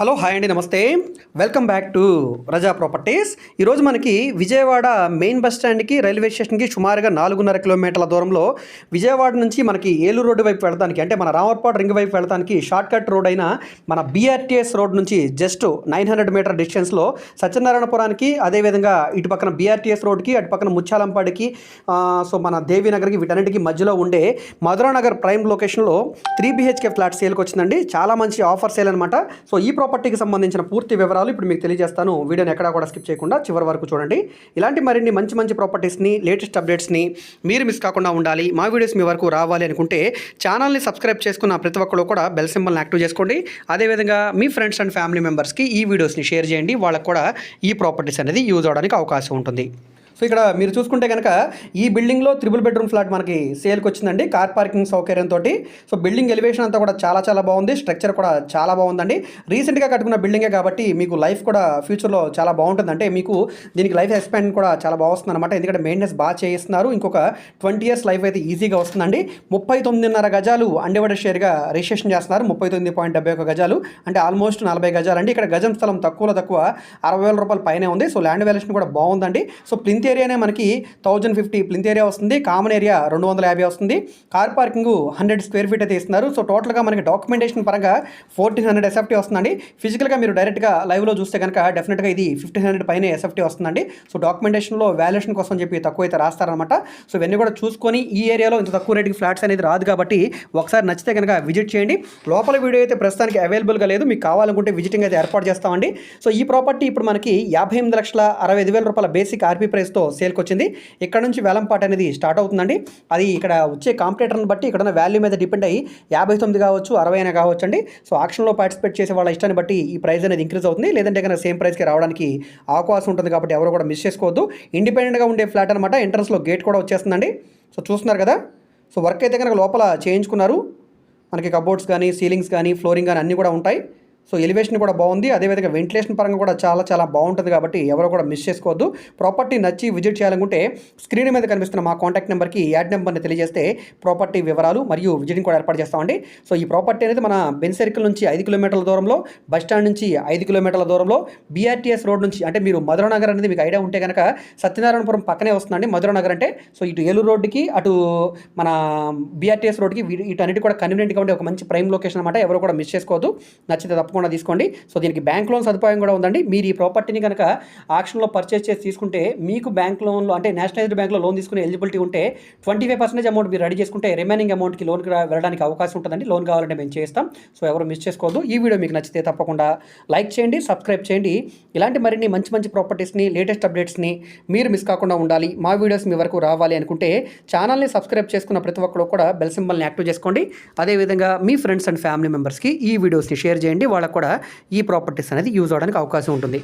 Hello hi అండి నమస్తే. Welcome back to Raza properties ఈరోజు మనకి విజయవాడ మెయిన్ బస్ స్టాండ్కి రైల్వే స్టేషన్కి సుమారుగా నాలుగున్నర కిలోమీటర్ల దూరంలో విజయవాడ నుంచి మనకి ఏలూరు రోడ్డు వైపు వెళ్ళడానికి అంటే మన రామర్పాడు రింగ్ వైపు వెళ్ళడానికి షార్ట్ కట్ రోడ్ అయిన మన బీఆర్టీఎస్ రోడ్ నుంచి జస్ట్ నైన్ హండ్రెడ్ మీటర్ డిస్టెన్స్లో సత్యనారాయణపురానికి అదేవిధంగా ఇటు పక్కన బీఆర్టీఎస్ రోడ్కి అటు పక్కన ముచ్చాలంపాడికి సో మన దేవీనగర్కి వీటన్నిటికీ మధ్యలో ఉండే మధురానగర్ ప్రైమ్ లొకేషన్లో త్రీ బీహెచ్కే ఫ్లాట్ సేల్కి వచ్చిందండి. చాలా మంచి ఆఫర్ సేల్ అనమాట సో ఈ ప్రాపర్టీకి సంబంధించిన పూర్తి వివరాలు ఇప్పుడు మీకు తెలియజేస్తాను. వీడియోని ఎక్కడా కూడా స్కిప్ చేయకుండా చివరి వరకు చూడండి. ఇలాంటి మరిన్ని మంచి మంచి ప్రాపర్టీస్ని లేటెస్ట్ అప్డేట్స్ని మీరు మిస్ కాకుండా ఉండాలి. మా వీడియోస్ మీ వరకు రావాలి అనుకుంటే ఛానల్ని సబ్స్క్రైబ్ చేసుకున్న ప్రతి ఒక్కరు కూడా బెల్ సింబల్ని యాక్టివ్ చేసుకోండి. అదేవిధంగా మీ ఫ్రెండ్స్ అండ్ ఫ్యామిలీ మెంబర్స్కి ఈ వీడియోస్ని షేర్ చేయండి. వాళ్ళకు కూడా ఈ ప్రాపర్టీస్ అనేది యూజ్ అవడానికి అవకాశం ఉంటుంది. సో ఇక్కడ మీరు చూసుకుంటే కనుక ఈ బిల్డింగ్లో త్రిబుల్ బెడ్రూమ్ ఫ్లాట్ మనకి సేల్కి వచ్చిందండి. కార్ పార్కింగ్ సౌకర్యంతో సో బిల్డింగ్ ఎలివేషన్ అంతా కూడా చాలా చాలా బాగుంది. స్ట్రక్చర్ కూడా చాలా బాగుందండి. రీసెంట్గా కట్టుకున్న బిల్డింగే కాబట్టి మీకు లైఫ్ కూడా ఫ్యూచర్లో చాలా బాగుంటుంది. అంటే మీకు దీనికి లైఫ్ ఎక్స్పాండ్ కూడా చాలా బాగుంది అనమాట ఎందుకంటే మెయింటెనెన్స్ బాగా చేయిస్తున్నారు. ఇంకొక ట్వంటీ ఇయర్స్ లైఫ్ అయితే ఈజీగా వస్తుందండి. ముప్పై తొమ్మిదిన్నర గజాలు అన్డివైడెడ్ షేర్గా రిజిస్ట్రేషన్ చేస్తున్నారు. ముప్పై తొమ్మిది పాయింట్ డెబ్బై ఒక గజాలు. అంటే ఆల్మోస్ట్ నలభై గజాలు అండి ఇక్కడ గజం స్థలం తక్కువలో తక్కువ అరవై వేల రూపాయల పైనే ఉంది. సో ల్యాండ్ వాల్యుయేషన్ కూడా బాగుందండి. సో ప్రింతి ఏరియానే మనకి థౌజండ్ ఫిఫ్టీ ప్లింత్ ఏరియా వస్తుంది. కామన్ ఏరియా రెండు వందల యాభై వస్తుంది. Car parking hundred square feet అయితే ఇస్తున్నారు. సో టోటల్గా మనకి డాక్యుమెంటేషన్ పరంగా ఫోర్టీన్ హండ్రెడ్ ఎస్ఎఫ్టీ వస్తుందండి. ఫిజికల్గా మీరు డైరెక్ట్గా లైవ్లో చూస్తే కనుక డెఫినెట్గా ఇది ఫిఫ్టీన్ హండ్రెడ్ పైన ఎస్ఎఫ్టీ వస్తుందండి. సో డాక్యుమెంటేషన్లో వాల్యుయేషన్ కోసం చెప్పి తక్కువ అయితే రాస్తారనమాట సో ఇవన్నీ కూడా చూసుకొని ఈ ఏరియాలో ఇంత తక్కువ రేటుకి ఫ్లాట్స్ అనేది రాదు కాబట్టి ఒకసారి నచ్చితే కనుక విజిట్ చేయండి. లోపల వీడియో అయితే ప్రస్తుతానికి అవైలబుల్గా లేదు. మీకు కావాలనుకుంటే విజిటింగ్ అయితే ఏర్పాటు చేస్తామండి. సో ఈ ప్రాపర్టీ ఇప్పుడు మనకి యాభై ఎనిమిది లక్షల అరవై ఐదు వేల రూపాయల బేసిక్ ఆర్పీ ప్రైస్తో సేల్కి వచ్చింది ఇక్కడ నుంచి వేలంపాట అనేది స్టార్ట్ అవుతుందండి. అది ఇక్కడ వచ్చే కాంపిటేటర్ని బట్టి ఇక్కడ ఉన్న వాల్యూ మీద డిపెండ్ అయ్యి యాభై తొమ్మిది కావచ్చు అరవై అయినా కావచ్చు అండి సో ఆక్షన్లో పార్టిసిపేట్ చేసే వాళ్ళ ఇష్టాన్ని బట్టి ఈ ప్రైస్ అనేది ఇంక్రీజ్ అవుతుంది. లేదంటే కనుక సేమ్ ప్రైస్కి రావడానికి అవకాశం ఉంటుంది కాబట్టి ఎవరు కూడా మిస్ చేసుకోవద్దు. ఇండిపెండెంట్గా ఉండే ఫ్లాట్ అనమాట ఎంట్రన్స్లో గేట్ కూడా వచ్చేస్తుందండి. సో చూస్తున్నారు కదా? సో వర్క్ అయితే కనుక లోపల చేయించుకున్నారు. మనకి కబోర్డ్స్ కానీ సీలింగ్స్ కానీ ఫ్లోరింగ్ కానీ అన్నీ కూడా ఉంటాయి. సో ఎలివేషన్ కూడా బాగుంది. అదేవిధంగా వెంటిలేషన్ పరంగా కూడా చాలా చాలా బాగుంటుంది కాబట్టి ఎవరు కూడా మిస్ చేసుకోవద్దు. ప్రాపర్టీ నచ్చి విజిట్ చేయాలనుకుంటే స్క్రీన్ మీద కనిపిస్తున్న మా కాంటాక్ట్ నెంబర్కి యాడ్ నెంబర్ని తెలియజేస్తే ప్రాపర్టీ వివరాలు మరియు విజిటింగ్ కూడా ఏర్పాటు చేస్తామండి. సో ఈ ప్రాపర్టీ అనేది మన బెన్ సర్కిల్ నుంచి ఐదు కిలోమీటర్ల దూరంలో బస్ స్టాండ్ నుంచి ఐదు కిలోమీటర్ల దూరంలో బీఆర్టీఎస్ రోడ్ నుంచి అంటే మీరు మధురనగర్ అనేది మీకు ఐడియా ఉంటే కనుక సత్యనారాయణపురం పక్కనే వస్తుందండి మధురనగర్ అంటే. సో ఇటు ఏలూరు రోడ్డుకి అటు మన బీఆర్టీఎస్ రోడ్డుకి ఇటు అన్నిటి కూడా కన్వీనియంట్గా ఉండే ఒక మంచి ప్రైమ్ లొకేషన్ అనమాట ఎవరు కూడా మిస్ చేసుకోవద్దు. నచ్చితే తప్పకుండా తీసుకోండి. సో దీనికి బ్యాంక్ లోన్ సదుపాయం కూడా ఉందండి. మీరు ఈ ప్రాపర్టీని కనుక ఆక్షన్లో పర్చేస్ చేసి తీసుకుంటే మీకు బ్యాంక్ లోన్లో అంటే నేషనలైజ్డ్ బ్యాంక్లో లోన్ తీసుకునే ఎలిజిబిలిటీ ఉంటే ట్వంటీ ఫైవ్ పర్సెంటేజ్ అమౌంట్ మీరు రెడీ చేసుకుంటే రిమైనింగ్ అమౌంట్కి లోన్ వెళ్ళడానికి అవకాశం ఉంటుందండి. లోన్ కావాలంటే మేము చేస్తాం. సో ఎవరు మిస్ చేసుకోవద్దు. ఈ వీడియో మీకు నచ్చితే తప్పకుండా లైక్ చేయండి సబ్స్క్రైబ్ చేయండి. ఇలాంటి మరిన్ని మంచి మంచి ప్రాపర్టీస్ని లేటెస్ట్ అప్డేట్స్ని మీరు మిస్ కాకుండా ఉండాలి. మా వీడియోస్ మీ వరకు రావాలి అనుకుంటే ఛానల్ని సబ్స్క్రైబ్ చేసుకున్న ప్రతి ఒక్కరు కూడా బెల్ సింబల్ని యాక్టివ్ చేసుకోండి. అదేవిధంగా మీ ఫ్రెండ్స్ అండ్ ఫ్యామిలీ మెంబర్స్కి ఈ వీడియోస్ని షేర్ చేయండి. వాళ్ళకు కూడా ఈ ప్రాపర్టీస్ అనేది యూజ్ అవడానికి అవకాశం ఉంటుంది.